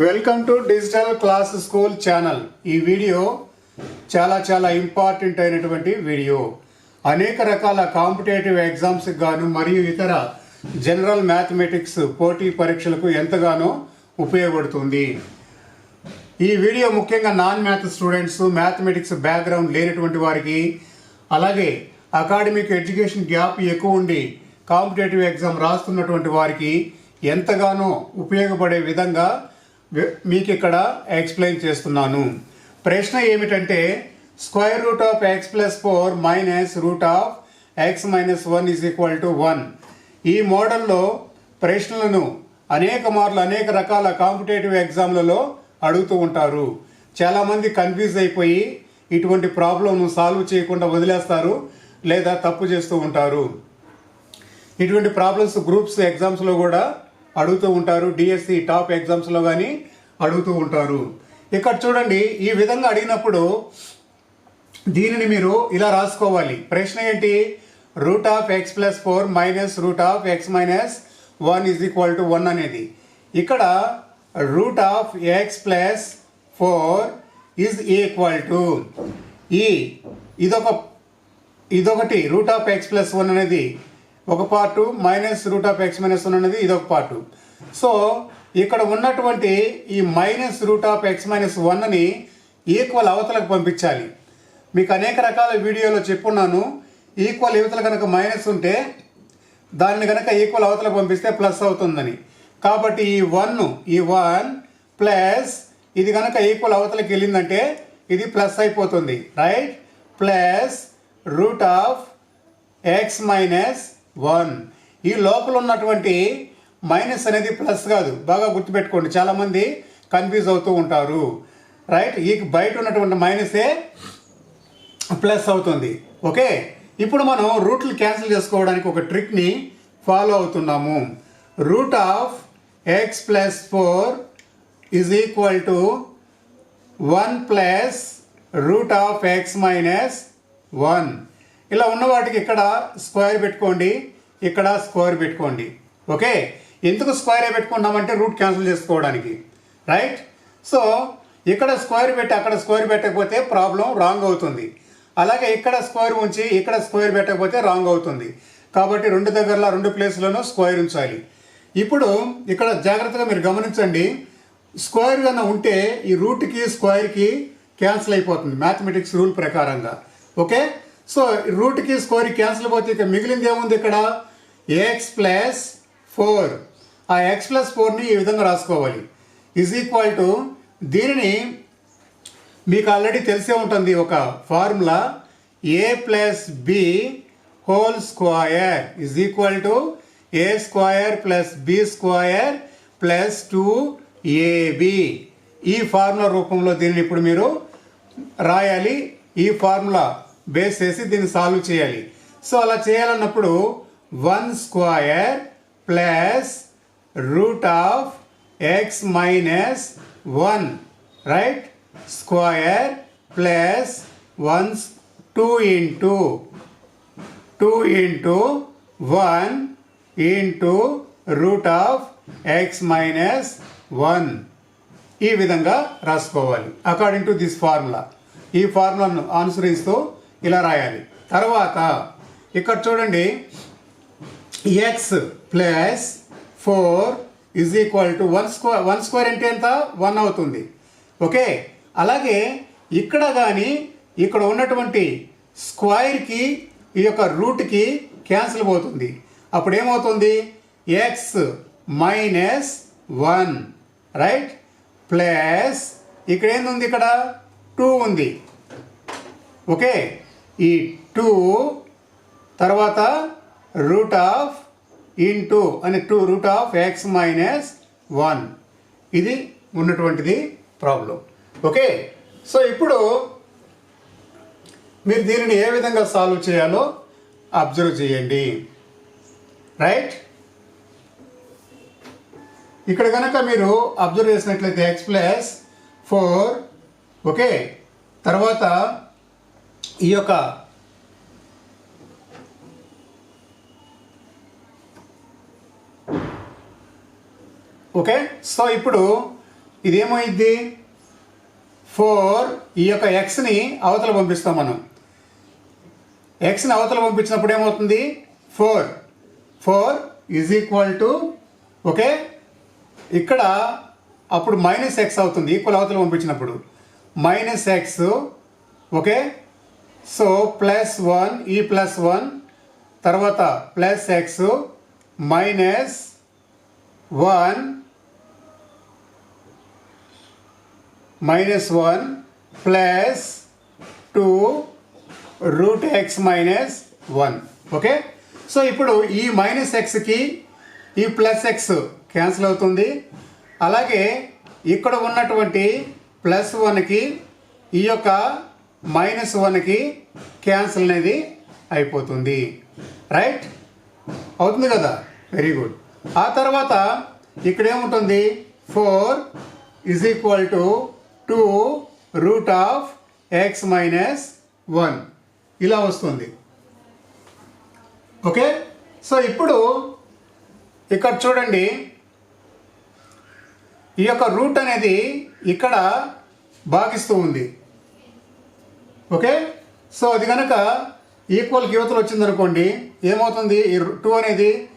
Welcome to digital class school channel ఈ video చాలా చాలా ఇంపార్టెంట్ అయినటువంటి వీడియో. అనేక రకాల కాంపిటేటివ్ ఎగ్జామ్స్కి గాను మరియు ఇతర జనరల్ మ్యాథమెటిక్స్ పోటీ పరీక్షలకు ఎంతగానో ఉపయోగపడుతుంది. ఈ వీడియో ముఖ్యంగా non math students mathematics background లేనటువంటి వారికి అలాగే అకాడమిక్ ఎడ్యుకేషన్ గ్యాప్ ఎక్కువ ఉండి కాంపిటేటివ్ ఎగ్జామ్ రాస్తున్నటువంటి వారికి ఎంతగానో ఉపయోగపడే విధంగా మీకు ఇక్కడ ఎక్స్ప్లెయిన్ చేస్తున్నాను. ప్రశ్న ఏమిటంటే square root of x plus four minus root of x minus one is equal to one. ఈ మోడల్లో ప్రశ్నలను అనేక మార్లు అనేక రకాల కాంపిటేటివ్ ఎగ్జామ్లలో అడుగుతూ ఉంటారు. చాలామంది కన్ఫ్యూజ్ అయిపోయి ఇటువంటి ప్రాబ్లంను సాల్వ్ చేయకుండా వదిలేస్తారు లేదా తప్పు చేస్తూ ఉంటారు. ఇటువంటి ప్రాబ్లమ్స్ గ్రూప్స్ ఎగ్జామ్స్లో కూడా అడుగుతూ ఉంటారు. డిఎస్సి టాప్ ఎగ్జామ్స్లో కానీ అడుగుతూ ఉంటారు. ఇక్కడ చూడండి ఈ విధంగా అడిగినప్పుడు దీనిని మీరు ఇలా రాసుకోవాలి. ప్రశ్న ఏంటి? Root of x plus four minus root of x minus one is equal to one అనేది. ఇక్కడ root of x plus four is equal to ఈ ఇదొక ఇదొకటి root of x plus one అనేది. ఒక part minus root of x minus one అనేది ఇదొక part. So ఇక్కడ ఉన్నటువంటి ఈ minus root of x minus వన్ని ఈక్వల్ అవతలకు పంపించాలి. మీకు అనేక రకాల వీడియోలో చెప్పున్నాను. ఈక్వల్ యువతల కనుక మైనస్ ఉంటే దాన్ని కనుక ఈక్వల్ అవతలకు పంపిస్తే ప్లస్ అవుతుందని. కాబట్టి ఈ వన్ ఈ వన్ ప్లస్ ఇది కనుక ఈక్వల్ అవతలకి వెళ్ళిందంటే ఇది ప్లస్ అయిపోతుంది. Right? Plus root of x minus one. ఈ లోపల ఉన్నటువంటి మైనస్ అనేది ప్లస్ కాదు. బాగా గుర్తుపెట్టుకోండి. చాలామంది కన్ఫ్యూజ్ అవుతూ ఉంటారు. రైట్? ఈ బయట ఉన్నటువంటి మైనసే ప్లస్ అవుతుంది. ఓకే? ఇప్పుడు మనం రూట్లు క్యాన్సిల్ చేసుకోవడానికి ఒక ట్రిక్ని ఫాలో అవుతున్నాము. Root of x plus four is equal to one plus root of x minus one. ఇలా ఉన్న వాటికి ఇక్కడ స్క్వేర్ పెట్టుకోండి. ఇక్కడ స్క్వేర్ పెట్టుకోండి. ఓకే? ఎందుకు స్క్వేర్ పెట్టుకున్నామంటే రూట్ క్యాన్సిల్ చేసుకోవడానికి రైట్? సో ఇక్కడ స్క్వేర్ పెట్టి అక్కడ స్క్వేర్ పెట్టకపోతే ప్రాబ్లం రాంగ్ అవుతుంది. అలాగే ఇక్కడ స్క్వేర్ ఉంచి ఇక్కడ స్క్వేర్ పెట్టకపోతే రాంగ్ అవుతుంది. కాబట్టి రెండు దగ్గరలో రెండు ప్లేస్లను స్క్వేర్ ఉంచాలి. ఇప్పుడు ఇక్కడ జాగ్రత్తగా మీరు గమనించండి. స్క్వేర్ కన్నా ఉంటే ఈ రూట్కి స్క్వేర్కి క్యాన్సిల్ అయిపోతుంది మ్యాథమెటిక్స్ రూల్ ప్రకారంగా. ఓకే? సో రూట్కి స్క్వేర్ క్యాన్సిల్ అయిపోతే ఇక మిగిలింది ఏముంది ఇక్కడ? ఎక్స్ ప్లస్ ఫోర్ ఆ ఎక్స్ ప్లస్ ఫోర్ని ఈ విధంగా రాసుకోవాలి? ఈజ్ ఈక్వల్ టు దీనిని మీకు ఆల్రెడీ తెలిసే ఉంటుంది ఒక formula a plus b whole square is equal to a square plus b square plus two a b ఈ ఫార్ములా రూపంలో దీనిని ఇప్పుడు మీరు రాయాలి. ఈ ఫార్ములా బేస్ చేసి దీన్ని సాల్వ్ చేయాలి. సో అలా చేయాలన్నప్పుడు one square plus root of x minus one right? Square plus once two into two into one into root of x minus one. ఈ విధంగా రాసుకోవాలి అకార్డింగ్ టు దిస్ ఫార్ములా ఈ ఫార్ములాను అనుసరిస్తూ ఇలా రాయాలి. తర్వాత ఇక్కడ చూడండి x plus four is equal to one square one square అంటే ఎంత? వన్ అవుతుంది. ఓకే అలాగే ఇక్కడ కానీ ఇక్కడ ఉన్నటువంటి స్క్వైర్కి ఈ యొక్క రూట్కి క్యాన్సిల్ పోతుంది. అప్పుడు ఏమవుతుంది? X minus one right plus ఇక్కడ ఏంది ఇక్కడ? టూ ఉంది. ఓకే ఈ టూ తర్వాత రూట్ ఆఫ్ ఇంటూ అని two root of x minus one ఇది ఉన్నటువంటిది ప్రాబ్లం ఓకే సో ఇప్పుడు మీరు దీనిని ఏ విధంగా సాల్వ్ చేయాలో అబ్జర్వ్ చేయండి. రైట్ ఇక్కడ కనుక మీరు అబ్జర్వ్ చేసినట్లయితే ఎక్స్ ప్లస్ ఫోర్ ఓకే తర్వాత ఈ యొక్క ఓకే? సో ఇప్పుడు ఇదేమైద్ది ఫోర్ ఈ యొక్క ఎక్స్ని అవతల పంపిస్తాం మనం. ఎక్స్ని అవతల పంపించినప్పుడు ఏమవుతుంది? Four. Four is equal to okay? ఇక్కడ అప్పుడు మైనస్ ఎక్స్ అవుతుంది ఈక్వల్ అవతల పంపించినప్పుడు. Minus x okay? So plus one ఈ ప్లస్ వన్ తర్వాత plus x minus one minus one plus two root x minus one okay so ఇప్పుడు ఈ minus ఎక్స్కి ఈ ప్లస్ ఎక్స్ క్యాన్సిల్ అవుతుంది. అలాగే ఇక్కడ ఉన్నటువంటి ప్లస్ వన్కి ఈ యొక్క మైనస్ వన్కి క్యాన్సిల్ అనేది అయిపోతుంది. రైట్ అవుతుంది కదా? వెరీ గుడ్ ఆ తర్వాత ఇక్కడ ఏముంటుంది four is equal to two root of x minus one. ఇలా వస్తుంది. ఓకే? సో ఇప్పుడు ఇక్కడ చూడండి. ఈ యొక్క రూట్ అనేది ఇక్కడ భాగిస్తూ ఉంది. ఓకే? సో అది కనుక ఈక్వల్కి యువతలు వచ్చిందనుకోండి ఏమవుతుంది? ఈ టూ అనేది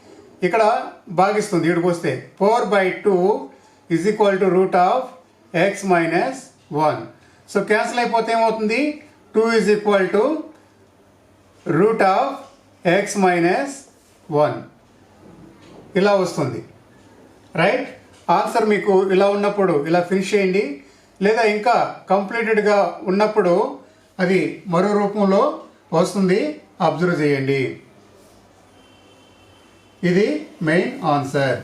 ఇక్కడ భాగిస్తుంది. ఇక్కడికి వస్తే. Four by two is equal to root of x minus one so cancel అయిపోతే ఏమవుతుంది? Two is equal to root of x minus one ఇలా వస్తుంది. రైట్ ఆన్సర్ మీకు ఇలా ఉన్నప్పుడు ఇలా ఫినిష్ చేయండి. లేదా ఇంకా కంప్లీటెడ్గా ఉన్నప్పుడు అది మరో రూపంలో వస్తుంది. అబ్జర్వ్ చేయండి. ఇది మెయిన్ ఆన్సర్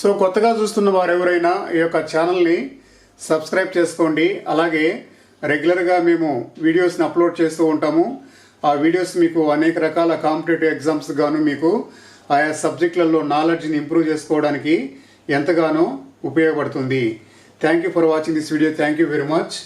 సో కొత్తగా చూస్తున్న వారు ఎవరైనా ఈ యొక్క ఛానల్ని సబ్స్క్రైబ్ చేసుకోండి. అలాగే రెగ్యులర్గా మేము వీడియోస్ని అప్లోడ్ చేస్తూ ఉంటాము. ఆ వీడియోస్ మీకు అనేక రకాల కాంపిటేటివ్ ఎగ్జామ్స్ గాను మీకు ఆయా సబ్జెక్టులలో నాలెడ్జ్ని ఇంప్రూవ్ చేసుకోవడానికి ఎంతగానో ఉపయోగపడుతుంది. Thank you for watching this video. Thank you very much.